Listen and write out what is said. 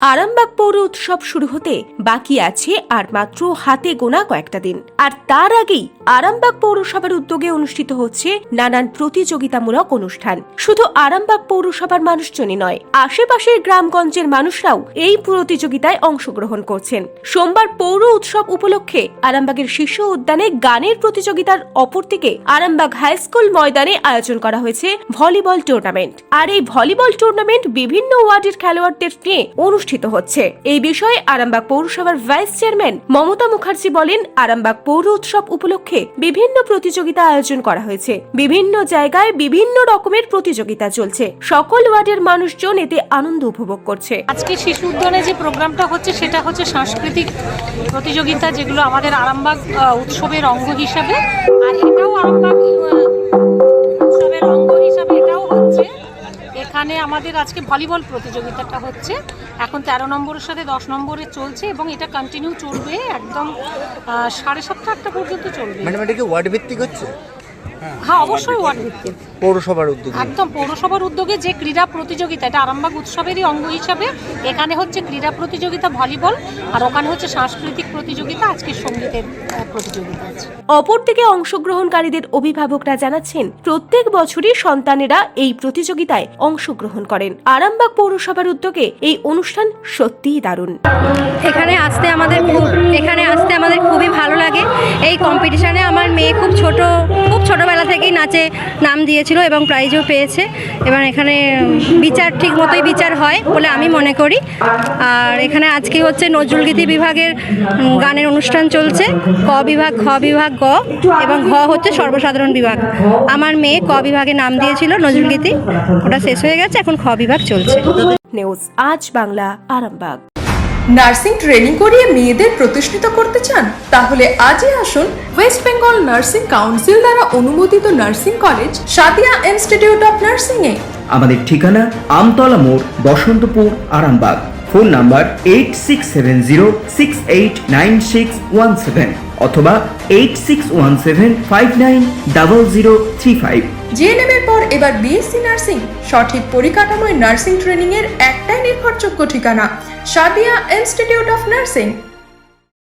আরামবাগ পৌর উৎসব শুরু হতে বাকি আছে আর মাত্র হাতে গোনা কয়েকটা দিন। আর তার আগেই আরামবাগ পৌরসভার উদ্যোগে অনুষ্ঠিত হচ্ছে নানান প্রতিযোগিতামূলক অনুষ্ঠান। শুধু আরামবাগ পৌরসভার মানুষজনই নয়, আশেপাশের গ্রামগঞ্জের মানুষরাও এই প্রতিযোগিতায় অংশগ্রহণ করছেন। সোমবার পৌর উৎসব উপলক্ষে আরামবাগের শিশু উদ্যানে গানের প্রতিযোগিতার অপরদিকে আরামবাগ হাই স্কুল ময়দানে আয়োজন করা হয়েছে ভলিবল টুর্নামেন্ট। আর এই ভলিবল টুর্নামেন্ট বিভিন্ন ওয়ার্ডের খেলোয়াড়দের নিয়ে অনুষ্ঠিত হচ্ছে। এই বিষয়ে আরামবাগ পৌরসভার ভাইস চেয়ারম্যান মমতা মুখার্জি বলেন, আরামবাগ পৌর উৎসব উপলক্ষে বিভিন্ন প্রতিযোগিতা আয়োজন করা হয়েছে। বিভিন্ন জায়গায় বিভিন্ন রকমের প্রতিযোগিতা চলছে। সকল ওয়ার্ডের মানুষজন এতে আনন্দ উপভোগ করছে। আজকে শিশু উদ্যানে যে প্রোগ্রামটা হচ্ছে, সেটা হচ্ছে সাংস্কৃতিক প্রতিযোগিতা, যেগুলো আমাদের আরামবাগ উৎসবের অঙ্গ হিসাবে। আর এটাও আরামবাগ আমাদের আজকে ভলিবল প্রতিযোগিতাটা হচ্ছে। এখন তেরো নম্বরের সাথে দশ নম্বরে চলছে এবং এটা কন্টিনিউ চলবে একদম সাড়ে সাতটা আটটা পর্যন্ত চলবে। ওয়ার্ড ভিত্তিক হচ্ছে? হ্যাঁ অবশ্যই ওয়ার্ড ভিত্তিক পৌরসভার উদ্যোগে। একদম পৌরসভার উদ্যোগে যে ক্রীড়া প্রতিযোগিতা এটা আরামবাগ উৎসবেরই অঙ্গ হিসাবে এখানে হচ্ছে ক্রীড়া প্রতিযোগিতা ভলিবল আর ওখানে হচ্ছে সাংস্কৃতিক প্রতিযোগিতা আজকে সঙ্গীতের প্রতিযোগিতা আছে। অপরদিকে অংশগ্রহণকারীদের অভিভাবকরা জানাচ্ছেন প্রত্যেক বছরই সন্তানেরা এই প্রতিযোগিতায় অংশগ্রহণ করেন। আরামবাগ পৌরসভার উদ্যোগে এই অনুষ্ঠান সত্যিই দারুণ। এখানে আসতে আমাদের খুব এখানে আসতে আমাদের খুবই ভালো লাগে। এই কম্পিটিশানে আমার মেয়ে খুব ছোট ছোটোবেলা থেকেই নাচে নাম দিয়েছিল এবং প্রাইজও পেয়েছে। এবার এখানে বিচার ঠিক মতোই বিচার হয় বলে আমি মনে করি। আর এখানে আজকে হচ্ছে নজরুলগীতি বিভাগের গানের অনুষ্ঠান চলছে। ক বিভাগ, খ বিভাগ, গ এবং ঘ হচ্ছে সর্বসাধারণ বিভাগ। আমার মেয়ে ক বিভাগে নাম দিয়েছিল নজরুলগীতি ওটা শেষ হয়ে গেছে, এখন খ বিভাগ চলছে। নিউজ আজ বাংলা, আরামবাগ। নার্সিং ট্রেনিং করিয়ে মেয়েদের প্রতিষ্ঠিত করতে চান তাহলে আজই আসুন ওয়েস্ট বেঙ্গল নার্সিং কাউন্সিল দ্বারা অনুমোদিত nursing college Sadia institute of nursing এ আমাদের ঠিকানা আমতলা মোড় Basantapur Arambagh. Phone number eight six seven zero six eight nine six one seven অথবা eight six one seven five nine double zero three five. GNM এর পর এবার BSc nursing সঠিক পরিকাঠামোয় nursing training এর একটাই নির্ভরযোগ্য ঠিকানা। Sadia institute of nursing